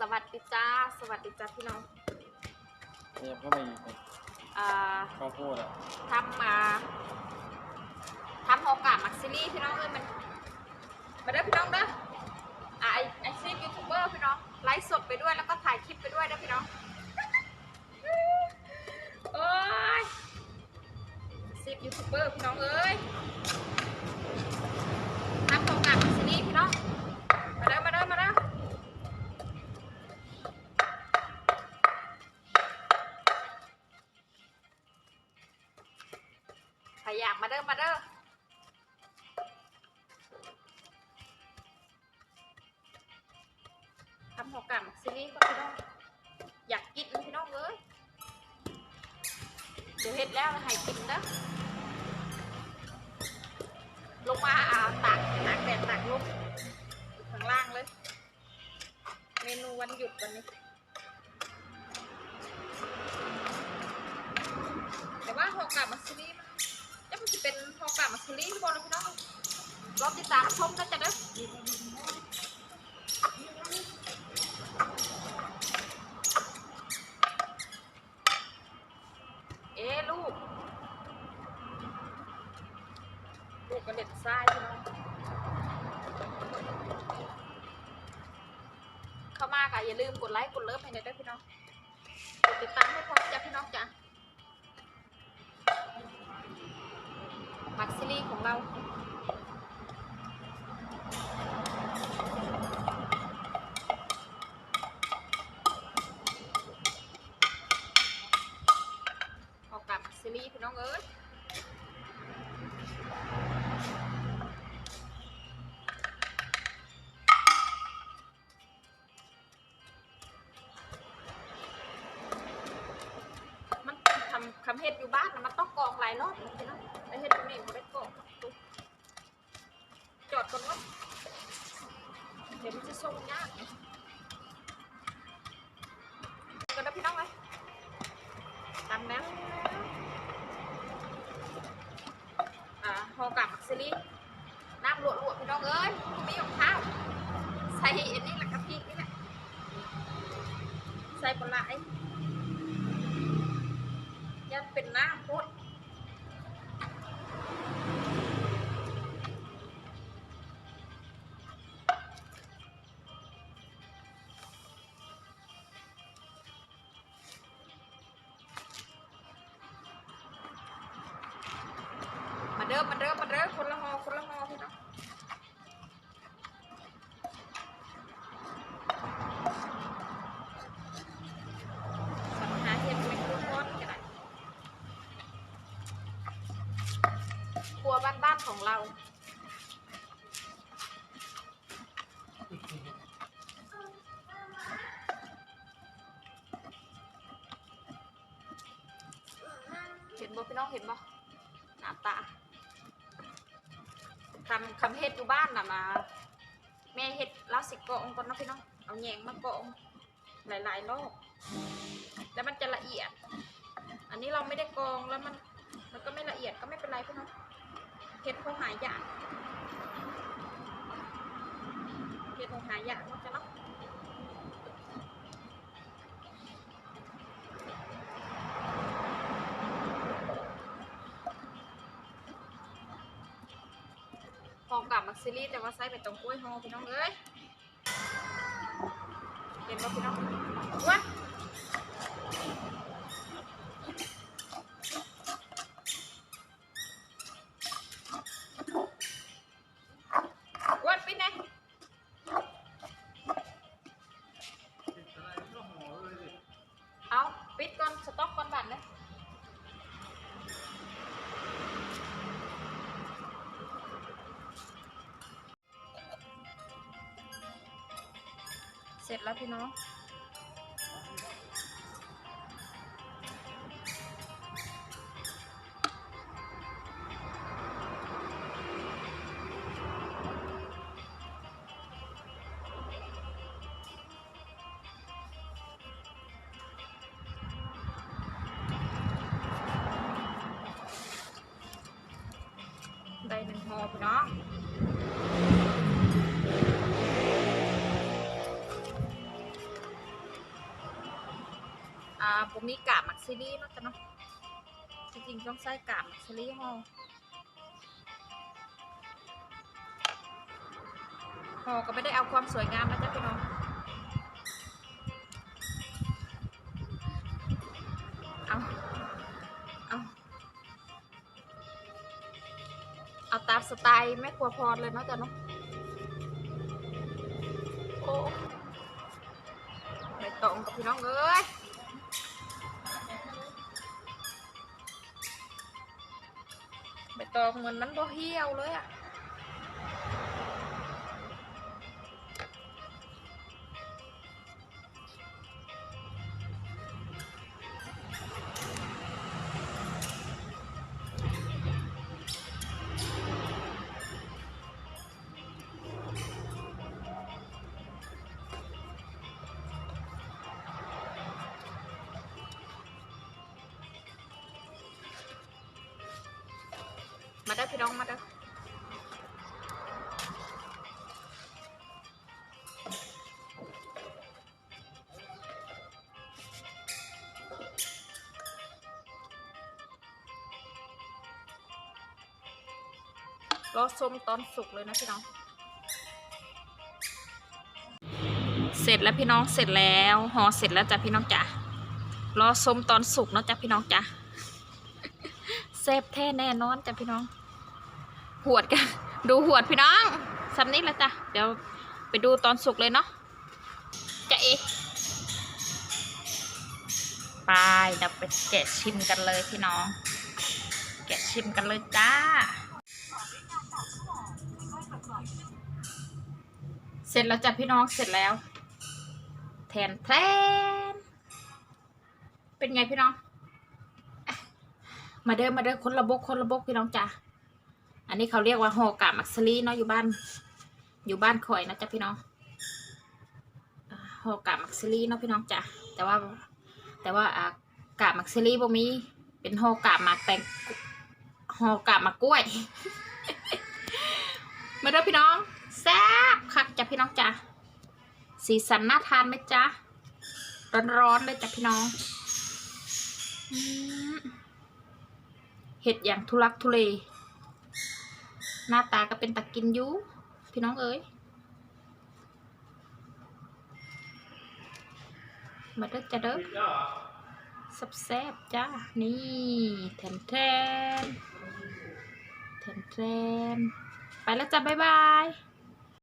สวัสดีจ้า สวัสดีจ้าพี่น้องเนี่ยเข้าไปอีกเนี่ยอ่าข้าวโพดอะทำมาทำโอกาสมักซิลี่พี่น้องเอ้ยมันมาเด้อพี่น้องเด้ออ่ เด้อมาเด้อทำหอกกับซีรีส์ก็พี่น้อง อยากกินพี่น้องเอ้ยเดี๋ยวเฮ็ดแล้วให้กินนะลงมาอาตากตากแดดตากลมอยู่ข้างล่างเลย เมนูวันหยุดวันนี้ กอะอย่าลืมกดไลค์กดเลิฟให้หน่อยด้วยพี่น้องกดติดตามให้พร้อมจ้ะพี่น้องจ้ะมักซิลี่ของเราายรอบนะพี่น้องไอเฮ็ดตรงนี้มันได้กรองตุ๊บจอดก่อนว่าเดี๋ยวมันจะส่งยากกันนะพี่น้องเลยตามแล้วอ่าพอกับมักซิลี่น้ำลวกๆพี่น้องเอ้ยไมีของข้าวใส่อันนี้แหละกะทินี่แหละใส่ปลาไหล มาเด้อมาเด้อมาเด้อคนละหอคนละหอพี่น้องสัญหาเห็ดเป็นทุกคนกันได้ครัวบ้านๆของเราเห็นบ่พี่น้องเห็นบ่หน้าตา ทำคำเฮ็ดอยู่บ้านน่ะมาแม่เฮ็ดลาวสิกองก่อนนะพี่น้องเอาแยงมากองหลายๆรอบแล้วมันจะละเอียด อันนี้เราไม่ได้กองแล้วมัน มันก็ไม่ละเอียดก็ไม่เป็นไรพี่น้องเห็ดเขาหายยากเห็ดเขาหายากนะจ้ะเนาะ พอกลับมักซิลี่แต่ว่าไส้เป็นตรงกล้วยหอพี่น้องเอ้ยเห็นป่ะพี่น้องวัดวัด ร็จแล้วพี่น้องได้หนึ่ง ห่อพี่น้องอ่าผมมีกาบมักซิลี่เนาะจ้ะเนาะจริงๆต้องใส่กาบมักซิลี่ห่อห่อก็ไม่ได้เอาความสวยงามนะจ๊ะพี่น้องเอาเอาเอาตามสไตล์แม่ครัวพรเลยเนาะจ๊ะเนาะโอ้ไม่ตรงกับพี่น้องเอ้ย ไม่ตรงเหมือนมันบ่เหี่ยวเลยอะ ด้อพี่น้องมาเด้อรอส้มตอนสุกเลยนะพี่น้อง เสร็จแล้วพี่น้องเสร็จแล้วห่อเสร็จแล้วจ้ะพี่น้องจ้ะรอส้มตอนสุกเนาะจ้ะพี่น้องจ้ะเซฟแท้แน่นอนจ้ะพี่น้อง หวดกัน ดูหวดพี่น้องสำนี้แล้วจ้ะ เดี๋ยวไปดูตอนสุกเลยเนาะจะเอไปเดี๋ยวไปแกะชิมกันเลยพี่น้อง แกะชิมกันเลยจ้า เสร็จแล้วจ้ะพี่น้องเสร็จแล้ว แทนแทนเป็นไงพี่น้อง มาเด้อมาเด้อคนละบกคนละบกพี่น้องจ้ะ อันนี้เขาเรียกว่าห่อกาบมักซลีเนาะอยู่บ้าน อยู่บ้านคอยนะจ๊ะพี่น้องอ่าห่อกาบมักซลีเนาะพี่น้องจ้ะแต่ว่า แต่ว่าอ่ากาบมักซลีบ่มีเป็นห่อกาบมากแตงห่อกาบมากกล้วย มาเด้อพี่น้องแซ่บคักจ้ะพี่น้องจ้ะสีสันน่าทานไหมจ๊ะร้อนๆเลยจ้ะพี่น้องเห็ดอย่างทุลักทุเล หน้าตาก็เป็นตะกินยูพี่น้องเอ๋ยมาเด้อจ้ะเด้อสับแซบจ้า นี่แทนแทนแทนแทนไปแล้วจ้าบ๊ายบาย